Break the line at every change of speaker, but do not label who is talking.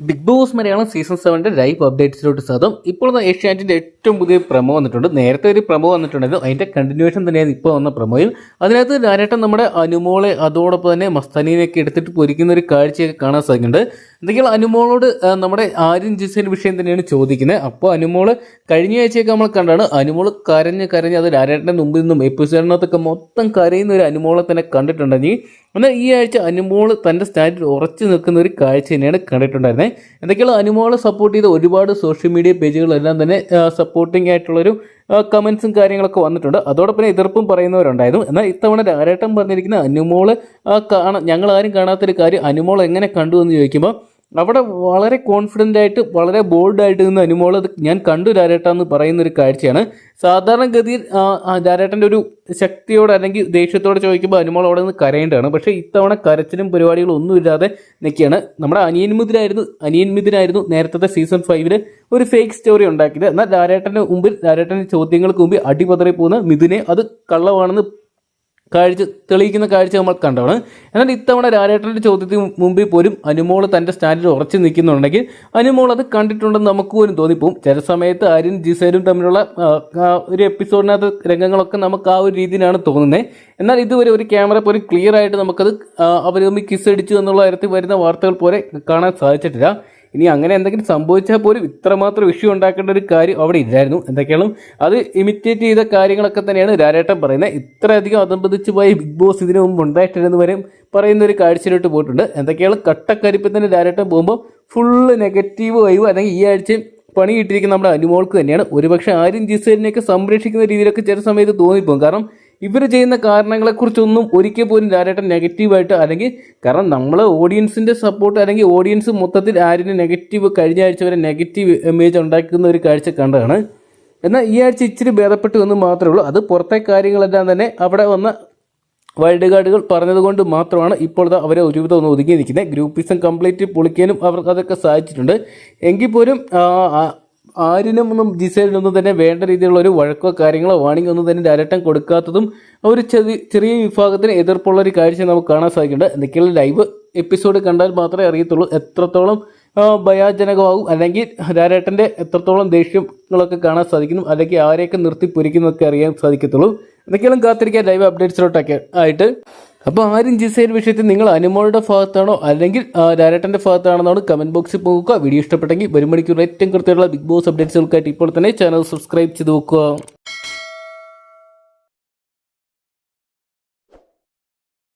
Big boss Malayalam season സെവന്റെ live അപ്ഡേറ്റ്സിലോട്ട് സാധം ഇപ്പോൾ ഏഷ്യാനെറ്റിന്റെ ഏറ്റവും പുതിയ പ്രമോ വന്നിട്ടുണ്ട്. നേരത്തെ ഒരു പ്രമോ വന്നിട്ടുണ്ടായിരുന്നു. അതിന്റെ കണ്ടിന്യൂഷൻ തന്നെയാണ് ഇപ്പോൾ വന്ന പ്രമോയിൽ അതിനകത്ത് ധാരാട്ടം നമ്മുടെ അനുമോളെ അതോടൊപ്പം തന്നെ മസ്താനിനെയൊക്കെ എടുത്തിട്ട് പൊരിക്കുന്ന ഒരു കാഴ്ചയൊക്കെ കാണാൻ സാധിക്കുന്നുണ്ട്. എന്തെങ്കിലും അനുമോളോട് നമ്മുടെ ആര്യൻ ജിസിന്റെ വിഷയം തന്നെയാണ് ചോദിക്കുന്നത്. അപ്പോൾ അനുമോൾ കഴിഞ്ഞ ആഴ്ചയൊക്കെ നമ്മൾ കണ്ടാണ് അനുമോൾ കരഞ്ഞ് കരഞ്ഞ് അത് ധാരാട്ടന്റെ മുമ്പിൽ നിന്നും എപ്പിസോഡിനകത്തൊക്കെ മൊത്തം കരയുന്ന ഒരു അനുമോളെ തന്നെ കണ്ടിട്ടുണ്ടെങ്കിൽ എന്നാൽ ഈ ആഴ്ച അനുമോൾ തന്റെ സ്റ്റാൻഡിൽ ഉറച്ചു നിൽക്കുന്ന ഒരു കാഴ്ച തന്നെയാണ് കണ്ടിട്ടുണ്ടായിരുന്നത് എന്തൊക്കെയാണ് അനുമോളെ സപ്പോർട്ട് ചെയ്ത ഒരുപാട് സോഷ്യൽ മീഡിയ പേജുകളെല്ലാം തന്നെ സപ്പോർട്ടിംഗ് ആയിട്ടുള്ളൊരു കമൻസും കാര്യങ്ങളൊക്കെ വന്നിട്ടുണ്ട്. അതോടൊപ്പം തന്നെ എതിർപ്പും പറയുന്നവരുണ്ടായിരുന്നു. എന്നാൽ ഇത്തവണ രാരേട്ടം പറഞ്ഞിരിക്കുന്ന അനുമോൾ കാണാൻ ഞങ്ങൾ ആരും കാണാത്തൊരു കാര്യം അനുമോൾ എങ്ങനെ കണ്ടു എന്ന് ചോദിക്കുമ്പോൾ അവിടെ വളരെ കോൺഫിഡന്റ് ആയിട്ട് വളരെ ബോൾഡായിട്ട് നിന്ന് അനുമോൾ അത് ഞാൻ കണ്ടു രാരേട്ട എന്ന് പറയുന്ന ഒരു കാഴ്ചയാണ്. സാധാരണഗതിയിൽ രാരേട്ടന്റെ ഒരു ശക്തിയോട് അല്ലെങ്കിൽ ദേഷ്യത്തോടെ ചോദിക്കുമ്പോൾ അനുമോൾ അവിടെ നിന്ന് കരയേണ്ടതാണ്. പക്ഷേ ഇത്തവണ കരച്ചിലും പരിപാടികളും ഒന്നും ഇല്ലാതെ നിൽക്കുകയാണ്. നമ്മുടെ അനിയൻ അനിയൻമിതിനായിരുന്നു അനിയൻ മിഥുനായിരുന്നു നേരത്തെ സീസൺ ഫൈവിൽ ഒരു ഫേക്ക് സ്റ്റോറി ഉണ്ടാക്കിയത്. എന്നാൽ രാരേട്ടന്റെ മുമ്പിൽ രാരേട്ടന്റെ ചോദ്യങ്ങൾക്ക് മുമ്പിൽ അടിപതറി പോകുന്ന മിഥുനെ അത് കള്ളമാണെന്ന് കാഴ്ച തെളിയിക്കുന്ന കാഴ്ച നമ്മൾ കണ്ടതാണ്. എന്നാൽ ഇത്തവണ രാജേട്ടന്റെ ചോദ്യത്തിന് മുമ്പിൽ പോലും അനുമോൾ തന്റെ സ്റ്റാൻഡിൽ ഉറച്ചു നിൽക്കുന്നുണ്ടെങ്കിൽ അനുമോൾ അത് കണ്ടിട്ടുണ്ടെന്ന് നമുക്ക് പോലും തോന്നിപ്പോവും ചില സമയത്ത് ആര്യൻ ജിസേനും തമ്മിലുള്ള ഒരു എപ്പിസോഡിനകത്ത് രംഗങ്ങളൊക്കെ നമുക്ക് ആ ഒരു രീതിയിലാണ് തോന്നുന്നത് എന്നാൽ ഇതുവരെ ഒരു ക്യാമറ പോലും ക്ലിയർ ആയിട്ട് നമുക്കത് അവർ തമ്മിൽ കിസ് അടിച്ചു എന്നുള്ള തരത്തിൽ വരുന്ന വാർത്തകൾ പോലെ കാണാൻ സാധിച്ചിട്ടില്ല. ഇനി അങ്ങനെ എന്തെങ്കിലും സംഭവിച്ചാൽ പോലും ഇത്രമാത്രം ഇഷ്യൂ ഉണ്ടാക്കേണ്ട ഒരു കാര്യം അവിടെ ഇല്ലായിരുന്നു. എന്തൊക്കെയാണ്? അത് ഇമിറ്റേറ്റ് ചെയ്ത കാര്യങ്ങളൊക്കെ തന്നെയാണ് രാരേട്ടൻ പറയുന്നത്. ഇത്രയധികം അതമ്പതിച്ച് പോയ ബിഗ് ബോസ് ഇതിനു മുമ്പ് ഉണ്ടായിട്ടില്ലെന്ന് വരെ പറയുന്ന ഒരു കാഴ്ചയിലോട്ട് പോയിട്ടുണ്ട്. എന്തൊക്കെയാണ്? കട്ടക്കരിപ്പിൽ തന്നെ രാരേട്ടൻ പോകുമ്പോൾ ഫുള്ള് നെഗറ്റീവ് വൈവ് അല്ലെങ്കിൽ ഈ ആഴ്ചയും പണി കിട്ടിയിരിക്കുന്ന നമ്മുടെ അനുമോൾക്ക് തന്നെയാണ്. ഒരുപക്ഷെ ആരും ജിസേലിനെയൊക്കെ സംരക്ഷിക്കുന്ന രീതിയിലൊക്കെ ചില സമയത്ത് തോന്നിപ്പോകും. കാരണം ഇവർ ചെയ്യുന്ന കാരണങ്ങളെക്കുറിച്ചൊന്നും ഒരിക്കൽ പോലും രാരേട്ടൻ നെഗറ്റീവായിട്ട് അല്ലെങ്കിൽ കാരണം നമ്മൾ ഓഡിയൻസിന്റെ സപ്പോർട്ട് അല്ലെങ്കിൽ ഓഡിയൻസ് മൊത്തത്തിൽ ആരും നെഗറ്റീവ് കഴിഞ്ഞ ആഴ്ച വരെ നെഗറ്റീവ് ഇമേജ് ഉണ്ടാക്കുന്ന ഒരു കാഴ്ച കണ്ടതാണ്. എന്നാൽ ഈ ആഴ്ച ഇച്ചിരി ഭേദപ്പെട്ടു എന്ന് മാത്രമേ ഉള്ളൂ. അത് പുറത്തെ കാര്യങ്ങളെല്ലാം തന്നെ അവിടെ വന്ന വൈൽഡ് കാർഡുകൾ പറഞ്ഞതുകൊണ്ട് മാത്രമാണ് ഇപ്പോഴത്തെ അവരെ ഒരുവിധം ഒന്ന് ഒതുങ്ങി നിൽക്കുന്നത്. ഗ്രൂപ്പിസം കംപ്ലീറ്റ് പൊളിക്കാനും അവർക്ക് അതൊക്കെ സാധിച്ചിട്ടുണ്ട്. എങ്കിൽ പോലും ആരിനും ഒന്നും ജിസേലിനൊന്നും തന്നെ വേണ്ട രീതിയിലുള്ള ഒരു വഴക്കോ കാര്യങ്ങളോ വാണിംഗ് ഒന്നും തന്നെ ഡയറക്റ്റം കൊടുക്കാത്തതും ഒരു ചെറിയ ചെറിയ വിഭാഗത്തിന് എതിർപ്പുള്ള ഒരു കാഴ്ച നമുക്ക് കാണാൻ സാധിക്കുന്നുണ്ട്. എന്തൊക്കെയുള്ള ലൈവ് എപ്പിസോഡ് കണ്ടാൽ മാത്രമേ അറിയത്തുള്ളൂ എത്രത്തോളം ഭയാജനകമാകും അല്ലെങ്കിൽ രാരേട്ടന്റെ എത്രത്തോളം ദേഷ്യങ്ങളൊക്കെ കാണാൻ സാധിക്കുന്നു അല്ലെങ്കിൽ ആരെയൊക്കെ നിർത്തി പൊരിക്കുന്നതൊക്കെ അറിയാൻ സാധിക്കത്തുള്ളൂ. എന്തൊക്കെയാണ് കാത്തിരിക്കാൻ ലൈവ് അപ്ഡേറ്റ്സിലോട്ടൊക്കെ ആയിട്ട് അപ്പോൾ ആരും ജിസൈൽ വിഷയത്തിൽ നിങ്ങൾ അനുമോളുടെ ഭാഗത്താണോ അല്ലെങ്കിൽ രാരേട്ടന്റെ ഭാഗത്താണെന്നാണ് കമന്റ് ബോക്സിൽ പോകുക വീഡിയോ ഇഷ്ടപ്പെട്ടെങ്കിൽ ഒരു മണിക്കൂർ ഏറ്റവും കൃത്യമുള്ള ബിഗ് ബോസ് അപ്ഡേറ്റ്സുകൾക്കായിട്ട് ഇപ്പോൾ തന്നെ ചാനൽ സബ്സ്ക്രൈബ് ചെയ്ത് നോക്കുക